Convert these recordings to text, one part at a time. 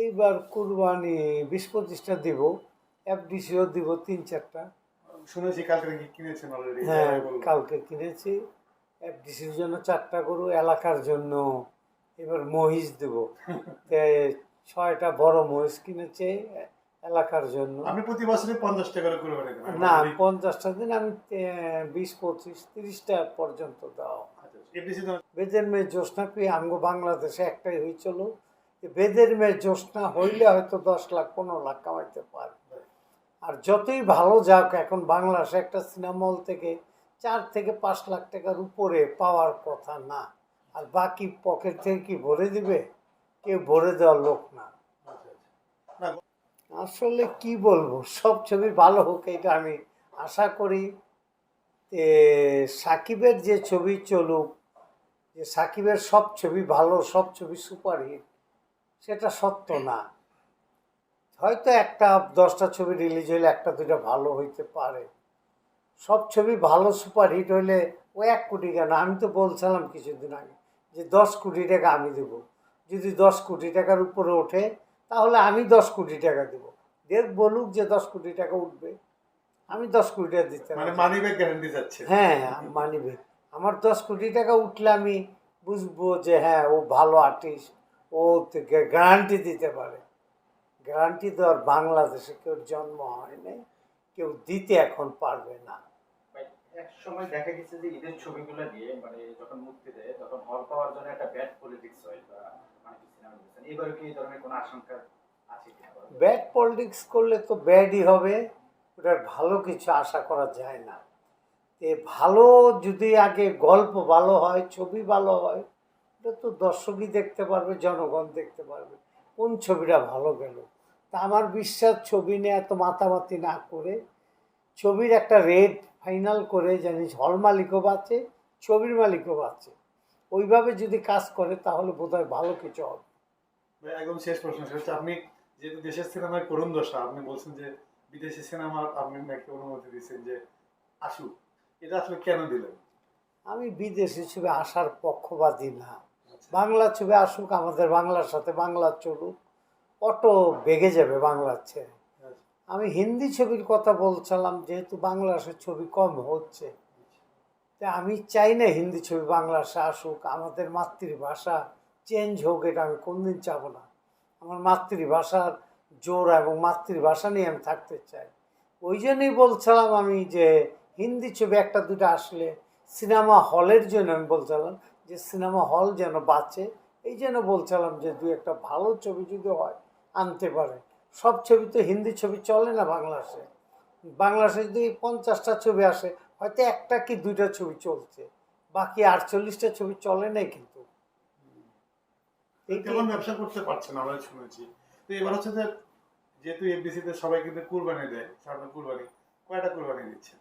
এইবার কুরবানি বিশ পঁচিশটা দিব এফডিসিও দিব তিন চারটা। শুনেছি কালকে কিনেছেন অলরেডি হ্যাঁ কালকে কিনেছি। এফডিসির জন্য চারটা গরু এলাকার জন্য এবার মহিষ দেব। ছয়টা বড় মহিষ কিনেছে এলাকার জন্য। আপনি প্রতি বছরে পঞ্চাশ টাকা করে কুরবানি না পঞ্চাশটা দিন আমি বিশ পঁচিশ তিরিশটা পর্যন্ত দাও। এফডিসি বেদের মেয়ে জ্যোৎস্না পেয়ে আমগো বাংলাদেশে একটাই হয়েছিল বেদের মেয়ে জ্যোৎস্না হইলে হয়তো দশ লাখ, পনেরো লাখ কামাইতে পারবে। আর যতই ভালো যাক, এখন বাংলাদেশে একটা সিনেমা হল থেকে চার থেকে পাঁচ লাখ টাকার উপরে পাওয়ার কথা না। আর বাকি পকেট থেকে কি ভরে দিবে? কেউ ভরে দেওয়ার লোক না। আসলে কি বলব? সব ছবি ভালো হোক, এটা আমি আশা করি। সাকিবের যে ছবি চলুক, যে সাকিবের সব ছবি ভালো, সব ছবি সুপারহিট সেটা সত্য না। হয়তো একটা দশটা ছবি রিলিজ হইলে একটা দুটা ভালো হইতে পারে। সব ছবি ভালো সুপারহিট হইলে ও এক কোটি কেন? আমি তো বলছিলাম কিছুদিন আগে যে দশ কোটি টাকা আমি দেবো। যদি দশ কোটি টাকার উপরে ওঠে তাহলে আমি দশ কোটি টাকা দেবো। দেখ বলুক যে দশ কোটি টাকা উঠবে। আমি দশ কোটি টাকা দিতে মানে মানি ব্যাগ গ্যারান্টি যাচ্ছে। হ্যাঁ মানিবে আমার দশ কোটি টাকা উঠলে আমি বুঝব যে হ্যাঁ ও ভালো আর্টিস্ট ও গ্যারান্টি দিতে পারে। গ্যারান্টি তো আর বাংলাদেশে কেউ জন্ম হয় নাই কেউ দিতে এখন পারবে না। এক সময় দেখা গেছে যে ঈদের ছবিগুলো দিয়ে মানে যখন মুক্তি দেয় তখন হল পাওয়ার জন্য একটা ব্যাড পলিটিক্স হয় বা মানে সিনেমা এবারে কি এই ধরনের কোনো আশঙ্কা আছে ব্যাড পলিটিক্স করলে তো ব্যাডই হবে ওটার ভালো কিছু আশা করা যায় না। এ ভালো যদি আগে গল্প ভালো হয় ছবি ভালো হয় এটা তো দর্শকই দেখতে পারবে জনগণ দেখতে পারবে। কোন ছবিটা ভালো গেল? তা আমার বিশ্বাস ছবি নিয়ে এত মাতামাতি না করে ছবির একটা রেট ফাইনাল করে জানিস হল মালিকও বাঁচে ছবির মালিকও বাঁচে। ওইভাবে যদি কাজ করে তাহলে বোধহয় ভালো কিছু হবে। একদম শেষ প্রশ্ন হচ্ছে আপনি যেহেতু দেশের সিনেমায় করুণ দশা আপনি বলছেন যে বিদেশি সিনেমা আপনি নাকি অনুমতি দিচ্ছেন যে আসুক। এটা আসলে কেন দিলেন? আমি বিদেশি ছবি আসার পক্ষপাতী না। বাংলা ছবি আসুক, আমাদের বাংলার সাথে বাংলা চলুক, অটো বেগে যাবে বাংলার ছেড়ে। আমি হিন্দি ছবির কথা বলছিলাম, যেহেতু বাংলাদেশের ছবি কম হচ্ছে, তা আমি চাই না হিন্দি ছবি বাংলাদেশে আসুক, আমাদের মাতৃভাষা চেঞ্জ হোক, এটা আমি কোনদিন চাবো না। আমার মাতৃভাষার জোর এবং মাতৃভাষা নিয়ে আমি থাকতে চাই। ওই জন্যই বলছিলাম আমি যে হিন্দি ছবি একটা দুটো আসলে সিনেমা হলের জন্য আমি বলছিলাম যে সিনেমা হল যেন বাঁচে এই জন্য বলছিলাম যে দু একটা ভালো ছবি যদি হয় আনতে পারে। সব ছবি তো হিন্দি ছবি চলে না বাংলাদেশে বাংলাদেশে যদি পঞ্চাশটা ছবি আসে হয়তো একটা কি দুইটা ছবি চলছে। বাকি আটচল্লিশটা ছবি চলে নাই কিন্তু। তেমন ব্যবসা করতে পারছেন আমরা শুনেছি। তো এবার হচ্ছে যে যেহেতু এফডিসি তে সবাই কিন্তু কুরবানি দেয় সামনে কুরবানি কয়টা কুরবানি দিচ্ছে?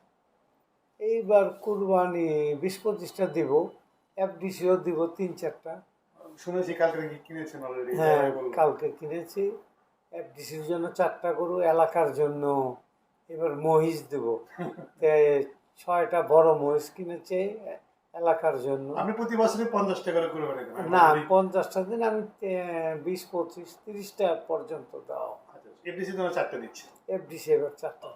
এইবার কুরবানি বিশ পঁচিশটা দিব। এফডিসিও দিব তিন চারটা। শুনেছি কালকে কিনেছেন অলরেডি হ্যাঁ কালকে কিনেছি। এফডিসির জন্য চারটা গরু এলাকার জন্য এবার মহিষ দেব। ছয়টা বড় মহিষ কিনেছে এলাকার জন্য। আপনি প্রতি বছরে পঞ্চাশ টাকা করে কুরবানি দেন না পঞ্চাশটা দিন আমি বিশ পঁচিশ তিরিশটা পর্যন্ত দাও এফডিসি তোমার চারটে দিচ্ছে। এফডিসি এবার চারটা।